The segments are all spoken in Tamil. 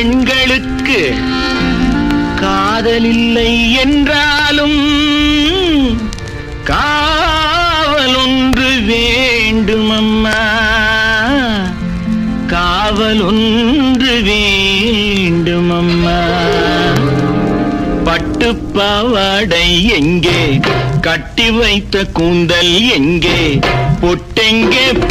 பெண்களுக்கு காதலில்லை என்றாலும் காவல் ஒன்று வேண்டும் வேண்டுமம்மா. காவல் ஒன்று எங்கே? கட்டி வைத்த கூந்தல் எங்கே? பொட்டெங்கே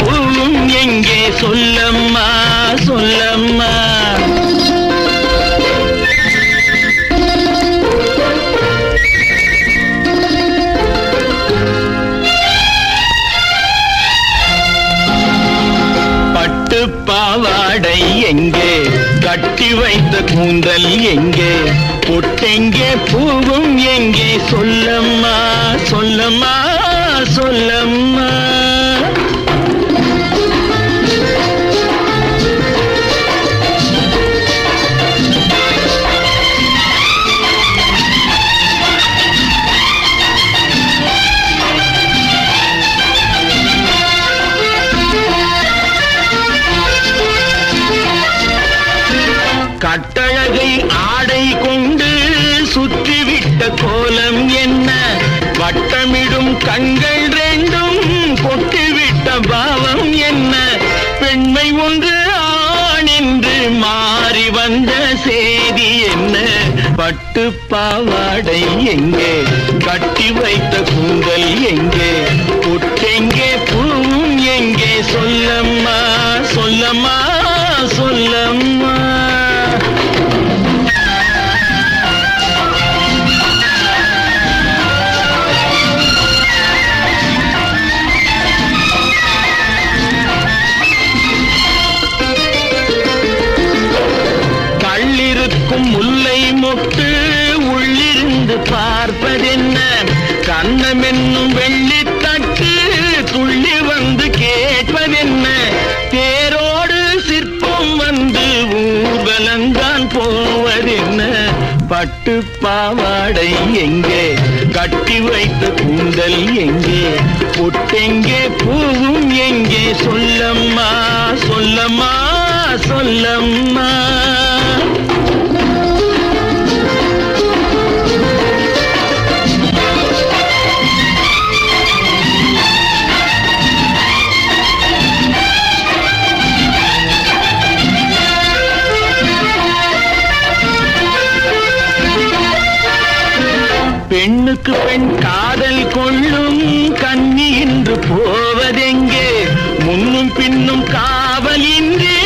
கட்டி வைத்த கூந்தல் எங்கே? பொட்டெங்கே பூவும் எங்கே? சொல்ல கட்டழகை ஆடை கொண்டு சுற்றிவிட்ட கோலம் என்ன? வட்டமிடும் கண்கள் ரெண்டும் கொட்டிவிட்ட பாவம் என்ன? பெண்மை ஒன்று ஆண் என்று மாறி வந்த செய்தி என்ன? பட்டு பாவாடை எங்கே? கட்டி வைத்த கூந்தல் எங்கே? பொட்டெங்கே பூவும் எங்கே? சொல்லம்மா சொல்லம்மா சொல்லம்மா. கள்ளிருக்கும் முல்லை மொட்டு உள்ளிருந்து பார்ப்பதென்ன? கண்ணம் என்னும் வெள்ளித்தட்டு துள்ளி வந்து கேட்பதென்ன? தேரோடு சிற்பம் வந்து ஊர்வலந்தான் போவதென்ன? பட்டு பாவாடை எங்கே? கட்டி வைத்த கூந்தல் எங்கே? பொட்டெங்கே பூவும் எங்கே? சொல்லம்மா சொல்லம்மா சொல்லம்மா. பெண்ணுக்கு பெண் காதல் கொள்ளும் கண்ணி இன்று போவதெங்கே? முன்னும் பின்னும் காவலின்றி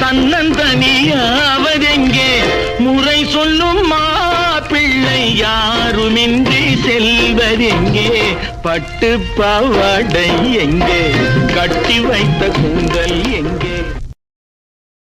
தன்னந்தனியாவதெங்கே? முறை சொல்லும் மாப்பிள்ளை யாருமின்றி செல்வதெங்கே? பட்டு பாவாடை எங்கே? கட்டி வைத்த கூந்தல் எங்கே?